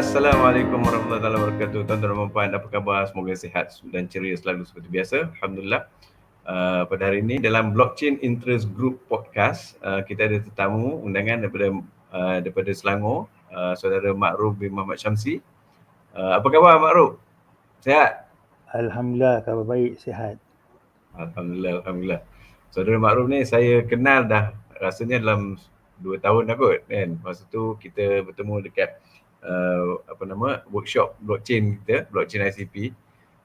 Assalamualaikum warahmatullahi wabarakatuh. Tuan-tuan dan puan, apa khabar? Semoga sihat dan ceria selalu seperti biasa. Alhamdulillah. Uh, pada hari ini dalam Blockchain Interest Group Podcast, uh, kita ada tetamu undangan daripada uh, daripada Selangor, uh, saudara Makruf bin Muhammad Syamsi. Uh, apa khabar Makruf? Sihat? Alhamdulillah, khabar baik, sihat. Alhamdulillah, Alhamdulillah. Saudara Makruf ni saya kenal dah rasanya dalam dua tahun dah kot kan. Masa tu kita bertemu dekat uh, apa nama workshop blockchain kita, blockchain ICP.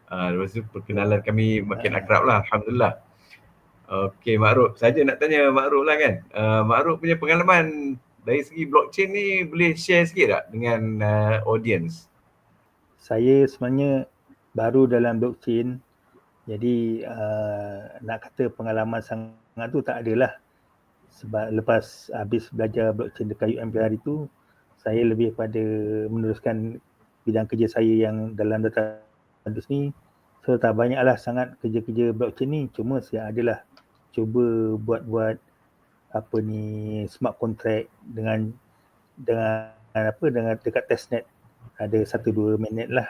Uh, lepas tu perkenalan kami makin akrab lah, Alhamdulillah. Okey Mak Ruk, saja nak tanya Mak Ruk lah kan. Uh, Mak Ruk punya pengalaman dari segi blockchain ni boleh share sikit tak dengan uh, audience? Saya sebenarnya baru dalam blockchain jadi uh, nak kata pengalaman sangat tu tak adalah sebab lepas habis belajar blockchain dekat UMPR itu saya lebih pada meneruskan bidang kerja saya yang dalam data analysis ni so tak banyaklah sangat kerja-kerja blockchain ni. Cuma saya adalah cuba buat-buat apa ni smart contract dengan dengan apa dengan dekat testnet. Ada satu dua minit lah.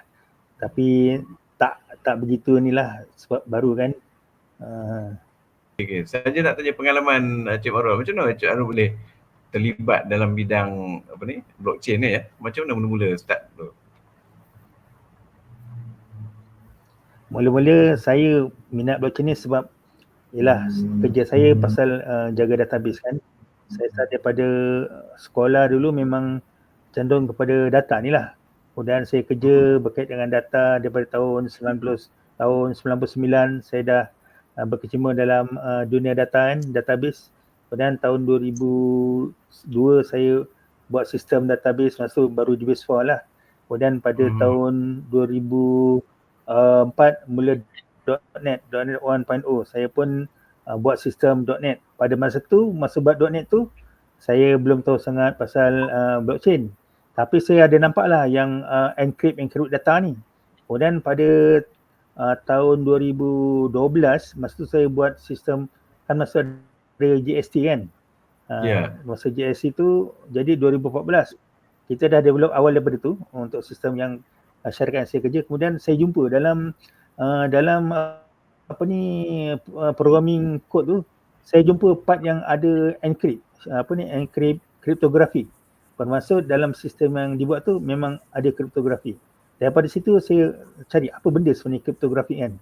Tapi tak tak begitu ni lah sebab baru kan. Uh, Okay, saya nak tanya pengalaman uh, Cik Marul. Macam mana Cik Marul boleh terlibat dalam bidang apa ni blockchain ni ya? Macam mana mula-mula start tu? Mula-mula saya minat blockchain ni sebab ialah kerja saya pasal uh, jaga database kan. Saya start daripada sekolah dulu memang cenderung kepada data ni lah. Kemudian saya kerja berkait dengan data daripada tahun 90 tahun 99 saya dah uh, berkecimpung dalam uh, dunia data kan, database. Kemudian tahun 2002 saya buat sistem database masuk baru JBase 4 lah. Kemudian pada hmm. tahun 2004 uh, mula .NET, .NET 1.0 saya pun uh, buat sistem .NET. Pada masa tu, masa buat .NET tu saya belum tahu sangat pasal uh, blockchain. Tapi saya ada nampak lah yang uh, encrypt encrypt data ni. Kemudian pada uh, tahun 2012 masa tu saya buat sistem kan masa ada GST kan. Uh, yeah. Masa GST tu jadi 2014. Kita dah develop awal daripada tu untuk sistem yang uh, syarikat yang saya kerja. Kemudian saya jumpa dalam uh, dalam uh, apa ni uh, programming code tu saya jumpa part yang ada encrypt apa ni encrypt kriptografi. Bermaksud dalam sistem yang dibuat tu memang ada kriptografi. Daripada situ saya cari apa benda sebenarnya kriptografi kan.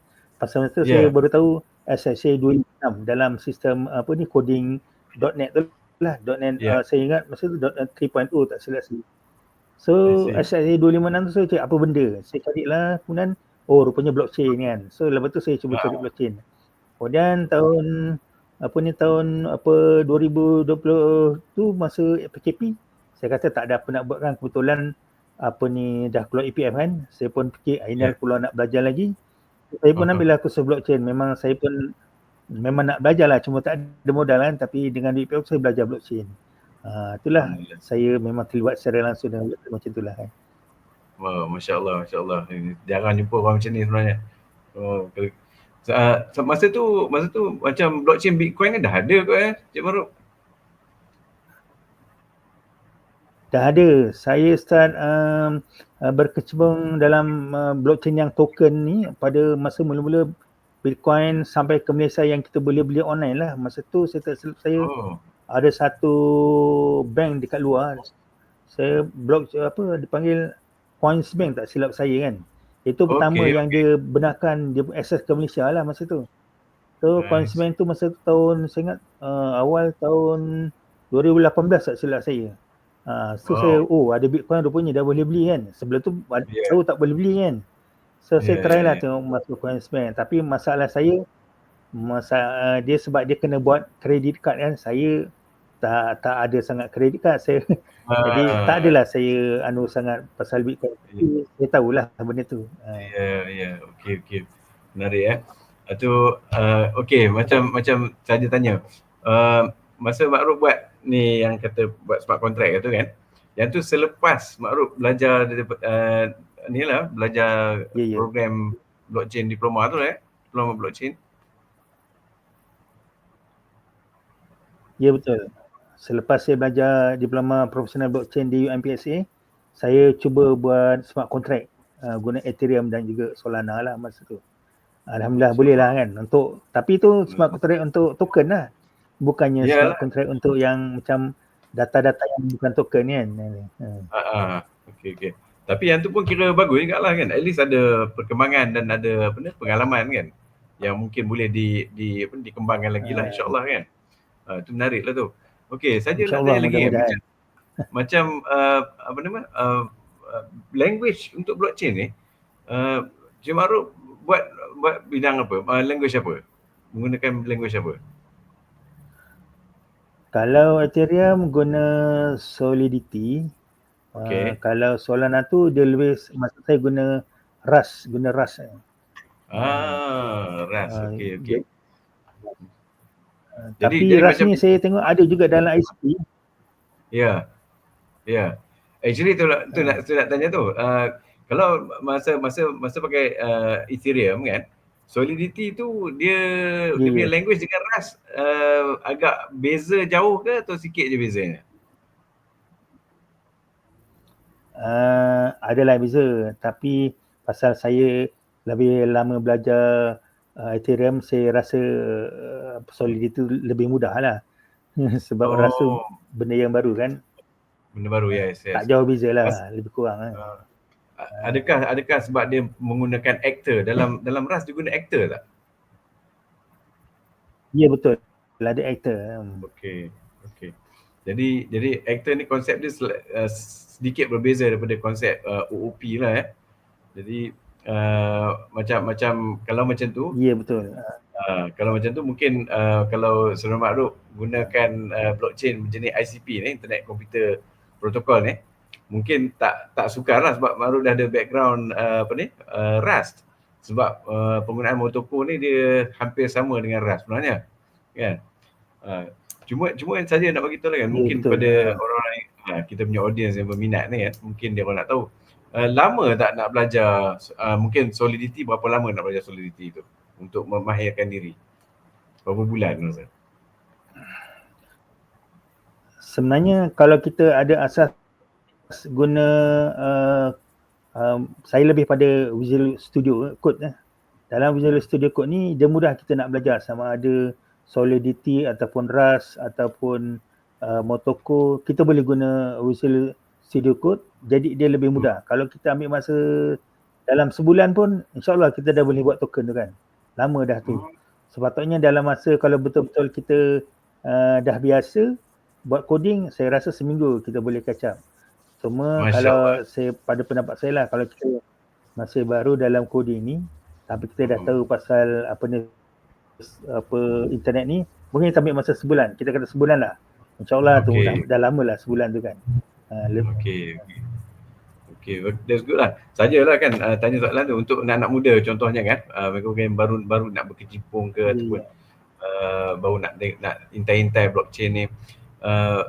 Pasal masa yeah. saya baru tahu SSA 26 dalam sistem apa ni coding .NET tu lah. .NET yeah. uh, saya ingat masa tu .NET 3.0 tak silap saya. So SSA 256 tu saya cari apa benda. Saya carilah kemudian oh rupanya blockchain kan. So lepas tu saya cuba wow. cari blockchain. Kemudian tahun apa ni tahun apa 2020 tu masa PKP saya kata tak ada apa nak buat kan kebetulan apa ni dah keluar EPF kan saya pun fikir ini yeah. keluar nak belajar lagi saya pun uh-huh. ambil lah kursus blockchain memang saya pun memang nak belajar lah cuma tak ada modal kan tapi dengan EPF saya belajar blockchain uh, itulah uh, saya memang terlibat secara langsung dengan blockchain macam itulah kan Wow, Masya Allah, Masya Allah. Jarang jumpa orang macam ni sebenarnya. Oh, uh, masa tu, masa tu macam blockchain Bitcoin kan dah ada kot eh, Cik Maruk? dah ada. Saya start um, uh, berkecimpung dalam uh, blockchain yang token ni pada masa mula-mula Bitcoin sampai ke Malaysia yang kita boleh beli online lah. Masa tu saya tak silap saya oh. ada satu bank dekat luar. Saya blok apa dipanggil Coins Bank tak silap saya kan. Itu pertama okay, yang okay. dia benarkan dia akses ke Malaysia lah masa tu. So nice. Coins Bank tu masa tu tahun saya ingat uh, awal tahun 2018 tak silap saya. Ha, so oh. saya, oh ada Bitcoin rupanya dah boleh beli kan. Sebelum tu yeah. tahu tak boleh beli kan. So yeah, saya try lah yeah. tengok masuk CoinSpend. Tapi masalah saya, masa uh, dia sebab dia kena buat credit card kan. Saya tak tak ada sangat credit card. Saya, uh, jadi tak adalah saya anu sangat pasal Bitcoin. Yeah. Saya tahulah benda tu. Ya, uh. ya. Yeah, yeah. Okay, okay. Menarik eh. Itu, uh, okay. Macam macam saya tanya. Uh, masa Mak Ruk buat ni yang kata buat smart contract tu kan yang tu selepas Makruf belajar uh, ni lah belajar yeah, yeah. program blockchain diploma tu eh diploma blockchain ya yeah, betul selepas saya belajar diploma profesional blockchain di UMPSA saya cuba buat smart contract uh, guna Ethereum dan juga Solana lah masa tu. Alhamdulillah boleh lah kan untuk tapi tu smart contract untuk token lah. Bukannya Yalah. smart contract untuk yang macam data-data yang bukan token kan. Ha. Ah, ah. Okey okey. Tapi yang tu pun kira bagus juga lah kan. At least ada perkembangan dan ada apa ni pengalaman kan yang mungkin boleh di di apa dikembangkan lagi lah Ah. insya-Allah kan. Ah tu menarik lah tu. Okey, saja nak tanya lagi macam macam uh, apa nama uh, uh, language untuk blockchain ni uh, Cik Maruf buat buat bidang apa? Uh, language apa? Menggunakan language apa? Kalau Ethereum guna Solidity, Okey. uh, kalau Solana tu dia lebih maksud saya guna Rust, guna Rust. Ah, Ras. Ah, Okey okey. Uh, Jadi- tapi jadi Rust macam- ni saya tengok ada juga dalam ICP. Ya. Ya. Actually tu nak tu nak tu nak tanya tu. Uh, kalau masa masa masa pakai uh, Ethereum kan, Solidity tu dia Ya, dia punya ya. language dengan Rust uh, agak beza jauh ke atau sikit je bezanya? Uh, adalah beza tapi pasal saya lebih lama belajar uh, Ethereum saya rasa uh, Solidity tu lebih mudah lah. Sebab Oh. rasa benda yang baru kan. Benda baru yes, yes. Tak jauh beza lah, Pas- lebih kurang kan. Uh, adakah adakah sebab dia menggunakan actor dalam dalam Rust dia guna actor tak? Ya betul. Ada actor. Hmm. Okey. Okey. Jadi jadi actor ni konsep dia sel- uh, sedikit berbeza daripada konsep uh, OOP lah eh. Jadi uh, macam macam kalau macam tu Ya betul. uh, kalau macam tu mungkin uh, kalau Saudara Makruf gunakan uh, blockchain jenis ICP ni internet komputer protokol ni mungkin tak tak sukar lah sebab Makruf dah ada background uh, apa ni uh, Rust. Sebab uh, penggunaan Motoko ni dia hampir sama dengan Rust sebenarnya kan? Uh, cuma cuma yang saja nak bagi tahu lah kan Ya, mungkin betul. pada orang yang uh, kita punya audience yang berminat ni kan mungkin dia orang nak tahu. Uh, lama tak nak belajar uh, mungkin solidity berapa lama nak belajar solidity tu untuk memahirkan diri? Berapa bulan rasa Sebenarnya kalau kita ada asas guna uh, um, saya lebih pada Visual Studio Code eh. Dalam Visual Studio Code ni dia mudah kita nak belajar sama ada Solidity ataupun Rust ataupun uh, Motoko kita boleh guna Visual Studio Code jadi dia lebih mudah. Kalau kita ambil masa dalam sebulan pun insyaAllah kita dah boleh buat token tu kan. Lama dah tu. Sepatutnya dalam masa kalau betul-betul kita uh, dah biasa buat coding saya rasa seminggu kita boleh catch up. Cuma Masya kalau Allah. saya pada pendapat saya lah kalau kita masih baru dalam coding ni tapi kita dah Hmm. tahu pasal apa ni apa internet ni mungkin kita ambil masa sebulan. Kita kata sebulan lah. InsyaAllah tu Okey. dah, dah lama lah sebulan tu kan. Uh, le- Okey, okey. Okey, that's good lah. Sajalah kan uh, tanya soalan tu untuk anak-anak muda contohnya kan. Uh, mereka mungkin baru baru nak berkecimpung ke Ya, ataupun uh, baru nak nak intai-intai blockchain ni. Uh,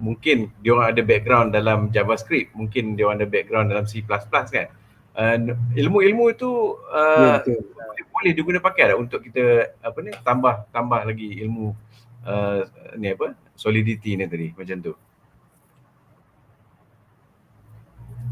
mungkin dia orang ada background dalam JavaScript, mungkin dia orang ada background dalam C++ kan. Uh, ilmu-ilmu itu uh, betul. boleh, boleh diguna pakai tak untuk kita apa ni tambah tambah lagi ilmu uh, ni apa solidity ni tadi macam tu.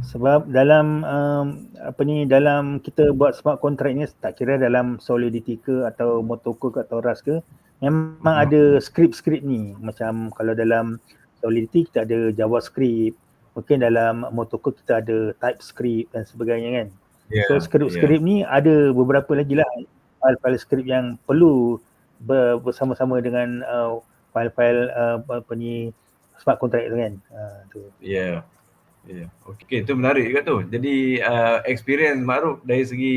Sebab dalam um, apa ni dalam kita buat smart contract ni tak kira dalam Solidity ke atau Motoko ke atau Rust ke memang Hmm. ada skrip-skrip ni macam kalau dalam Solidity kita ada JavaScript mungkin dalam Motoko kita ada TypeScript dan sebagainya kan Yeah, so skrip-skrip ni ada beberapa lagi lah file-file skrip yang perlu ber, bersama-sama dengan uh, file-file uh, apa ni smart contract tu kan uh, tu. Ya. Ya. Okey, itu menarik juga tu. Jadi uh, experience Ma'ruf dari segi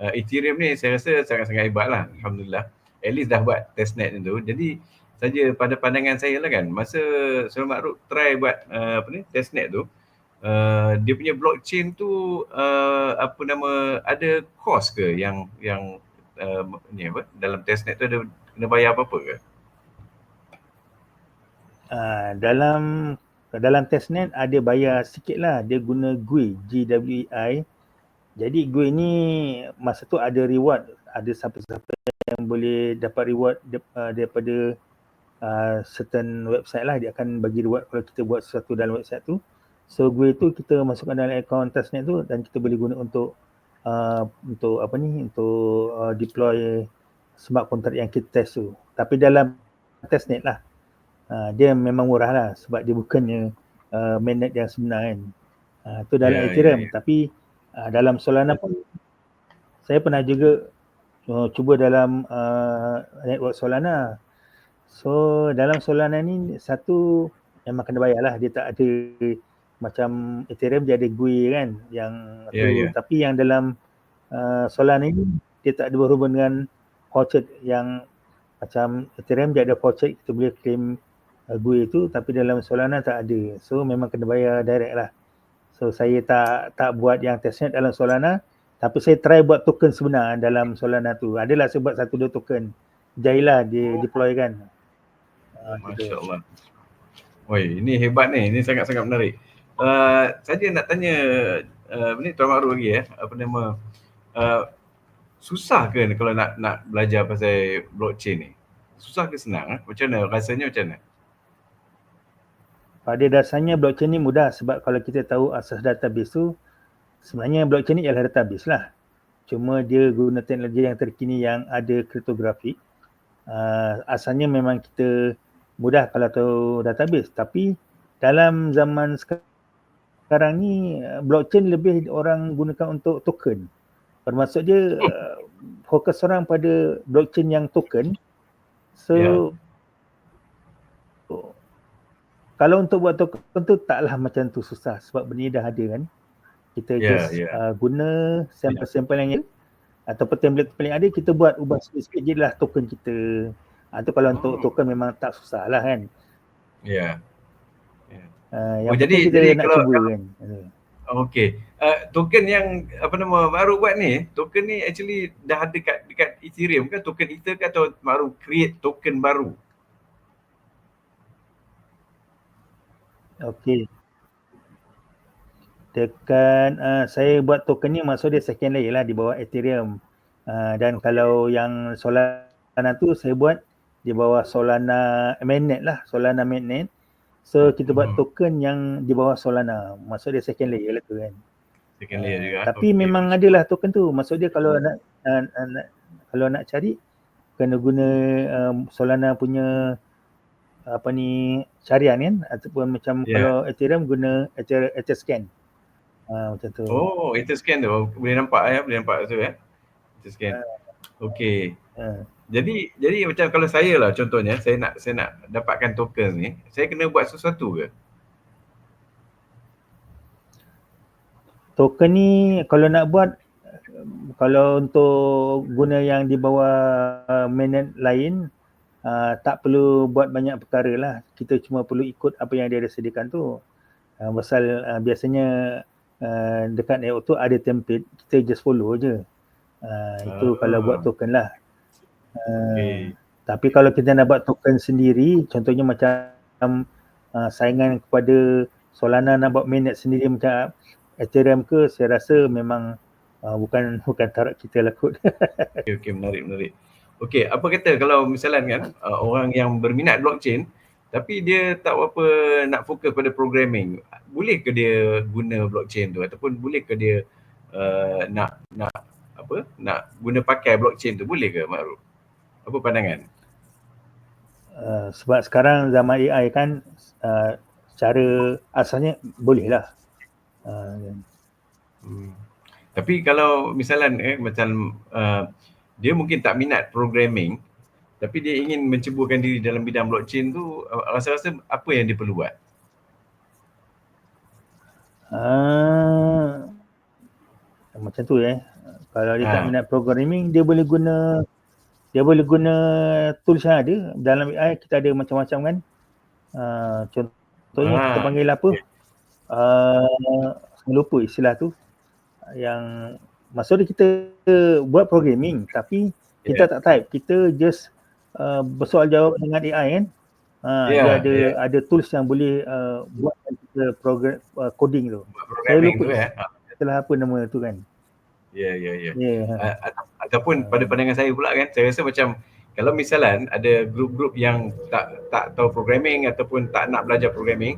uh, Ethereum ni saya rasa sangat-sangat hebat lah. Alhamdulillah. At least dah buat testnet tu. Jadi saja pada pandangan saya lah kan, masa Saudara Ma'ruf try buat uh, apa ni testnet tu, uh, dia punya blockchain tu uh, apa nama ada cost ke yang yang uh, ni apa dalam testnet tu ada kena bayar apa-apa ke? Uh, dalam dalam testnet ada bayar sikit lah. Dia guna GUI GWI jadi GUI ni masa tu ada reward. Ada siapa-siapa yang boleh dapat reward de- uh, daripada uh, certain website lah dia akan bagi reward kalau kita buat sesuatu dalam website tu So GUI tu kita masukkan dalam account testnet tu dan kita boleh guna untuk uh, untuk apa ni untuk uh, deploy smart contract yang kita test tu. Tapi dalam testnet lah. Uh, dia memang murah lah sebab dia bukannya uh, mainnet yang sebenar kan. Uh, tu dalam yeah, Ethereum yeah, yeah. tapi uh, dalam Solana pun saya pernah juga uh, cuba dalam uh, network Solana. So dalam Solana ni satu memang kena bayar lah. Dia tak ada macam Ethereum dia ada GUI kan yang yeah, tu yeah. tapi yang dalam uh, Solana ni dia tak ada berhubung dengan voucher yang macam Ethereum dia ada voucher kita boleh claim uh, GUI tu. Tapi dalam Solana tak ada. So memang kena bayar direct lah. So saya tak tak buat yang testnet dalam Solana tapi saya try buat token sebenar dalam Solana tu. Adalah saya buat satu dua token. Jailah di oh. deploy kan Masya Allah Woi, ini hebat ni. Ini sangat-sangat menarik. Uh, saya nak tanya uh, ni Tuan Makru lagi ya. Apa nama uh, susah ke kalau nak nak belajar pasal blockchain ni? Susah ke senang? Eh? Macam mana rasanya macam mana? Pada dasarnya blockchain ni mudah sebab kalau kita tahu asas database tu sebenarnya blockchain ni ialah database lah. Cuma dia guna teknologi yang terkini yang ada kriptografi. Uh, asalnya memang kita mudah kalau tahu database tapi dalam zaman sekarang ni uh, blockchain lebih orang gunakan untuk token. Bermaksud dia uh, fokus orang pada blockchain yang token. So yeah. kalau untuk buat token tu taklah macam tu susah sebab benda ni dah ada kan. Kita yeah, just yeah. Uh, guna sampel-sampel yang ada ataupun template-template yang ada kita buat ubah sikit-sikit je lah token kita. Atau kalau oh. untuk token memang tak susah lah kan. Ya. Yeah. Uh, yang oh, jadi, kita jadi nak kalau, cuba kan. Okay. Uh, token yang apa nama baru buat ni, token ni actually dah ada dekat dekat Ethereum kan token Ether ke atau baru create token baru? Okay. Dekat uh, saya buat token ni maksud dia second layer lah di bawah Ethereum. Uh, dan kalau yang Solana tu saya buat di bawah Solana mainnet lah, Solana mainnet. So kita buat hmm. token yang di bawah Solana. Maksud dia second layer lah tu kan. Second layer juga. Uh, tapi okay. memang adalah token tu. Maksud dia kalau nak, uh, nak kalau nak cari kena guna um, Solana punya apa ni carian kan ataupun macam yeah. kalau Ethereum guna Ether, Etherscan. Uh, macam tu. Oh, Etherscan tu boleh nampak ya, boleh nampak tu ya. Etherscan. Uh, okay. Uh jadi jadi macam kalau saya lah contohnya saya nak saya nak dapatkan token ni saya kena buat sesuatu ke? Token ni kalau nak buat kalau untuk guna yang di bawah uh, mainnet lain uh, tak perlu buat banyak perkara lah. Kita cuma perlu ikut apa yang dia ada sediakan tu. Uh, pasal uh, biasanya uh, dekat network tu ada template kita just follow je. Uh, itu uh, kalau buat token lah Okay. Tapi kalau kita nak buat token sendiri, contohnya macam uh, saingan kepada Solana nak buat mainnet sendiri macam Ethereum ke, saya rasa memang uh, bukan bukan taraf kita lah kot. okay, okay, menarik, menarik. Okay, apa kata kalau misalnya kan uh, orang yang berminat blockchain tapi dia tak apa nak fokus pada programming, boleh ke dia guna blockchain tu ataupun boleh ke dia uh, nak nak apa nak guna pakai blockchain tu boleh ke Makruf? Apa pandangan? Uh, sebab sekarang zaman AI kan uh, secara asalnya boleh lah. Uh, hmm. Tapi kalau misalnya eh, macam uh, dia mungkin tak minat programming tapi dia ingin menceburkan diri dalam bidang blockchain tu uh, rasa-rasa apa yang dia perlu buat? Uh, macam tu eh. Kalau dia ha. tak minat programming dia boleh guna dia boleh guna tools yang ada dalam AI kita ada macam-macam kan uh, contohnya ah. kita panggil apa uh, saya lupa istilah tu yang maksudnya kita buat programming tapi kita yeah. tak type kita just uh, bersoal jawab dengan AI kan uh, yeah, dia ada yeah. ada tools yang boleh uh, buat kita program uh, coding tu saya lupa tu, ya. istilah apa nama tu kan Ya, ya, ya. ya. Ataupun pada pandangan saya pula kan, saya rasa macam kalau misalan ada grup-grup yang tak tak tahu programming ataupun tak nak belajar programming,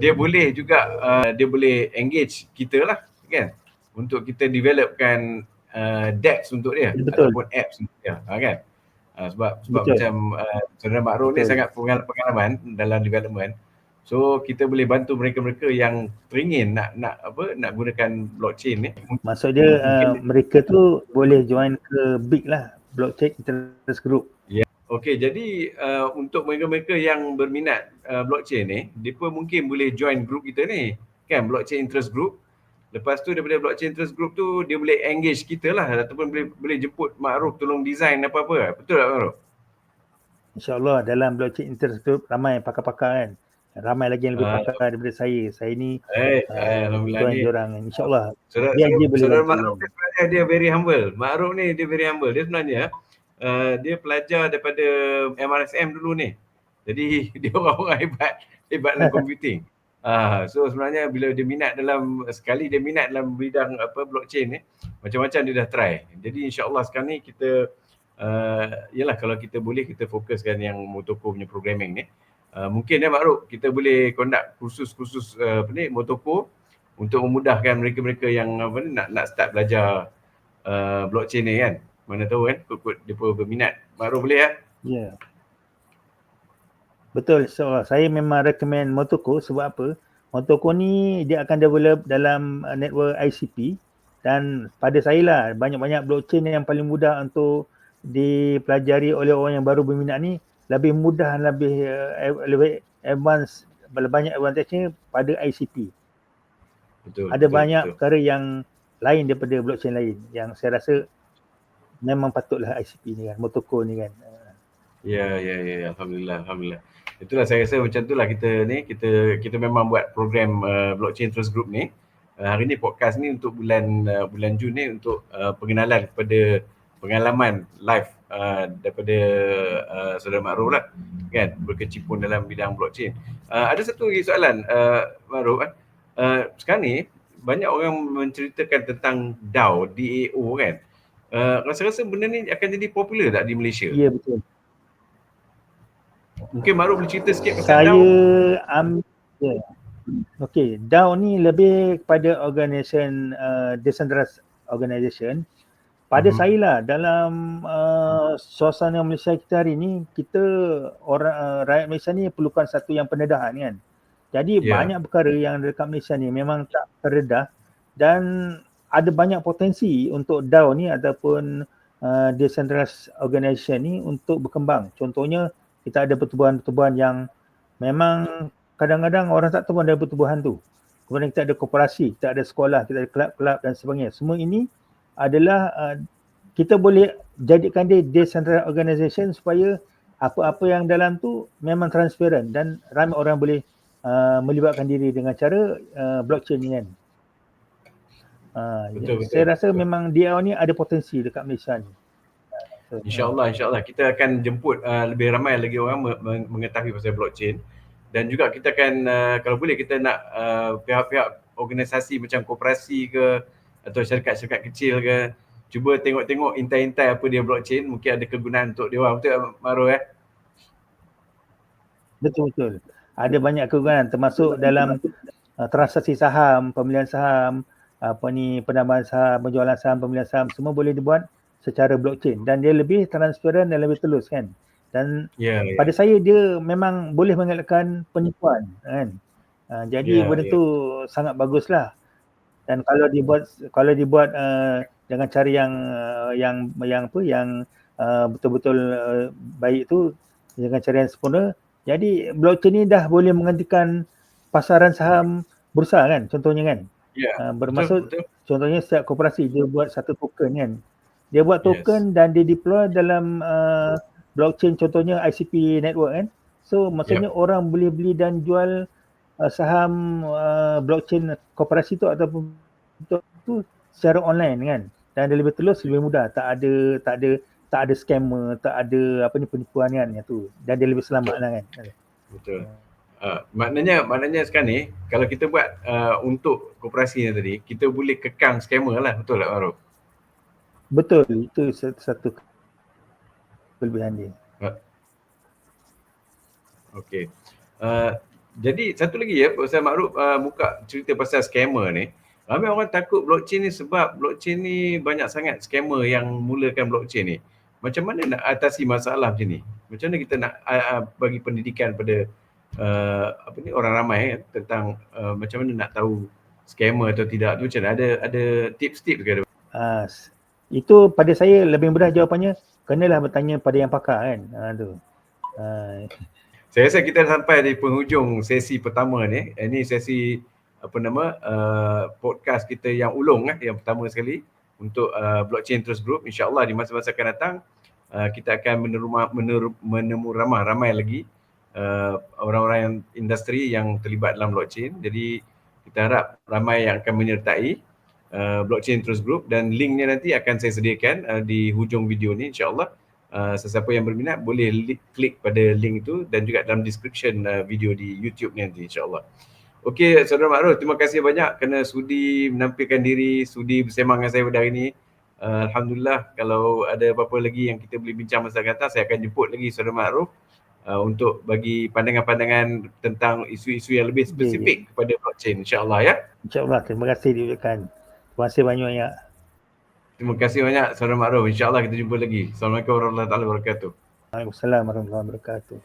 dia boleh juga uh, dia boleh engage kita lah kan untuk kita developkan uh, dApps untuk dia Betul. ataupun apps untuk dia ha, kan. Uh, sebab sebab Betul. macam uh, saudara Makrul ni sangat pengal- pengalaman dalam development. So kita boleh bantu mereka-mereka yang teringin nak nak apa nak gunakan blockchain ni. Maksud dia uh, mereka tu boleh join ke big lah blockchain interest group. Okey, jadi uh, untuk mereka-mereka yang berminat uh, blockchain ni, mereka mungkin boleh join group kita ni, kan blockchain interest group. Lepas tu daripada blockchain interest group tu dia boleh engage kita lah ataupun boleh boleh jemput Makruf tolong design apa-apa. Betul tak Makruf? InsyaAllah dalam blockchain interest group ramai pakar-pakar kan. Ramai lagi yang lebih Ah. pakar daripada saya. Saya ni Eh, uh, alhamdulillah join ni. diorang. InsyaAllah. Saudara, Biar dia boleh saudara sebenarnya dia very humble. Makruf ni dia very humble. Dia sebenarnya uh, dia pelajar daripada MRSM dulu ni. Jadi dia orang-orang hebat, hebat dalam computing. Ah, so sebenarnya bila dia minat dalam sekali dia minat dalam bidang apa blockchain ni, macam-macam dia dah try. Jadi insya-Allah sekarang ni kita uh, yalah kalau kita boleh kita fokuskan yang Motoko punya programming ni. Uh, mungkin ya Makruf kita boleh conduct kursus-kursus uh, apa ni Motoko untuk memudahkan mereka-mereka yang apa ni nak nak start belajar uh, blockchain ni kan. Mana tahu kan dia pun berminat. Makruf boleh ya? Ya. Yeah. Betul. So, saya memang recommend Motoko sebab apa? Motoko ni dia akan develop dalam uh, network ICP dan pada saya lah banyak-banyak blockchain yang paling mudah untuk dipelajari oleh orang yang baru berminat ni lebih mudah dan lebih uh, lebih advance banyak advantage-nya pada ICP. Betul. Ada betul, banyak betul. perkara yang lain daripada blockchain lain yang saya rasa memang patutlah ICP ni kan, Motoko ni kan. Ya, ya, ya, ya. alhamdulillah, alhamdulillah. Itulah saya rasa macam itulah kita ni kita kita memang buat program uh, blockchain trust group ni. Uh, hari ni podcast ni untuk bulan uh, bulan Jun ni untuk uh, pengenalan kepada pengalaman live uh, daripada uh, saudara Makruf lah kan berkecimpung dalam bidang blockchain. Uh, ada satu lagi soalan uh, Makruf kan. Uh, sekarang ni banyak orang menceritakan tentang DAO, DAO kan. Uh, rasa-rasa benda ni akan jadi popular tak di Malaysia? Ya betul. Mungkin Maru boleh cerita sikit pasal Saya DAO. am ya. Okey, DAO ni lebih kepada organisation uh, decentralized organisation. Pada Mhm. saya lah dalam uh, suasana Malaysia kita hari ni kita orang uh, rakyat Malaysia ni perlukan satu yang pendedahan kan. Jadi Ya. banyak perkara yang dekat Malaysia ni memang tak terdedah dan ada banyak potensi untuk DAO ni ataupun uh, decentralized organisation ni untuk berkembang. Contohnya kita ada pertubuhan-pertubuhan yang memang kadang-kadang orang tak tahu ada pertubuhan tu. Kemudian kita ada koperasi, kita ada sekolah, kita ada kelab-kelab dan sebagainya. Semua ini adalah uh, kita boleh jadikan dia decentralized organisation supaya apa-apa yang dalam tu memang transparent dan ramai orang boleh uh, melibatkan diri dengan cara uh, blockchain ni kan. Uh, Betul, betul, saya rasa betul. memang DAO ni ada potensi dekat Malaysia ni. So, InsyaAllah, insyaAllah kita akan jemput uh, lebih ramai lagi orang me- mengetahui pasal blockchain dan juga kita akan uh, kalau boleh kita nak uh, pihak-pihak organisasi macam koperasi ke atau syarikat-syarikat kecil ke cuba tengok-tengok intai-intai apa dia blockchain mungkin ada kegunaan untuk dia orang betul Maru eh Betul betul. Ada banyak kegunaan termasuk dalam uh, transaksi saham, pembelian saham, apa ni penambahan saham, penjualan saham, pembelian saham semua boleh dibuat secara blockchain dan dia lebih transparan dan lebih telus kan. Dan ya ya pada saya dia memang boleh mengelakkan penipuan kan. Uh, jadi Ya, benda ya. tu sangat baguslah. Dan kalau dibuat kalau dibuat uh, dengan cara yang uh, yang yang apa yang uh, betul-betul uh, baik tu dengan cara yang sempurna jadi blockchain ni dah boleh menggantikan pasaran saham bursa kan contohnya kan. ya Uh, betul bermaksud betul contohnya setiap koperasi dia buat satu token kan. Dia buat Yes. token dan dia deploy dalam uh, blockchain contohnya ICP network kan. So maksudnya orang boleh beli dan jual uh, saham uh, blockchain koperasi tu ataupun tu, tu secara online kan. Dan dia lebih telus lebih mudah tak ada tak ada tak ada scammer, tak ada apa ni penipuan kan yang tu. Dan dia lebih selamat lah kan. betul Uh, maknanya maknanya sekarang ni kalau kita buat uh, untuk koperasi ni tadi kita boleh kekang scammer lah betul tak Maru? Betul itu satu, satu kelebihan dia. Okey. Uh, jadi satu lagi ya, Ustaz Makruf uh, buka cerita pasal scammer ni. Ramai orang takut blockchain ni sebab blockchain ni banyak sangat scammer yang mulakan blockchain ni. Macam mana nak atasi masalah macam ni? Macam mana kita nak uh, uh, bagi pendidikan pada uh, apa ni orang ramai eh, tentang uh, macam mana nak tahu scammer atau tidak tu macam mana? Ada ada tips-tips ke? Uh, itu pada saya lebih mudah jawapannya kenalah bertanya pada yang pakar kan. Ha tu. Uh, saya rasa kita dah sampai di penghujung sesi pertama ni. Ini sesi apa nama uh, podcast kita yang ulung eh yang pertama sekali untuk uh, blockchain terus group. Insyaallah di masa-masa akan datang uh, kita akan menerima meneru, menemu ramai ramai lagi uh, orang-orang yang industri yang terlibat dalam blockchain. Jadi kita harap ramai yang akan menyertai uh, blockchain terus group. Dan linknya nanti akan saya sediakan uh, di hujung video ni insyaallah uh, sesiapa yang berminat boleh li- klik pada link itu dan juga dalam description uh, video di YouTube ni nanti insyaAllah. Okey, Saudara Makruf, terima kasih banyak kerana sudi menampilkan diri, sudi bersembang dengan saya pada hari ini. Uh, Alhamdulillah, kalau ada apa-apa lagi yang kita boleh bincang masa datang, saya akan jemput lagi Saudara Makruf uh, untuk bagi pandangan-pandangan tentang isu-isu yang lebih spesifik yeah, yeah. kepada blockchain insyaAllah ya. InsyaAllah, terima kasih diucapkan. Terima kasih banyak-banyak. Terima kasih banyak Saudara Ma'ruf. InsyaAllah kita jumpa lagi. Assalamualaikum warahmatullahi wabarakatuh. Waalaikumsalam warahmatullahi wabarakatuh.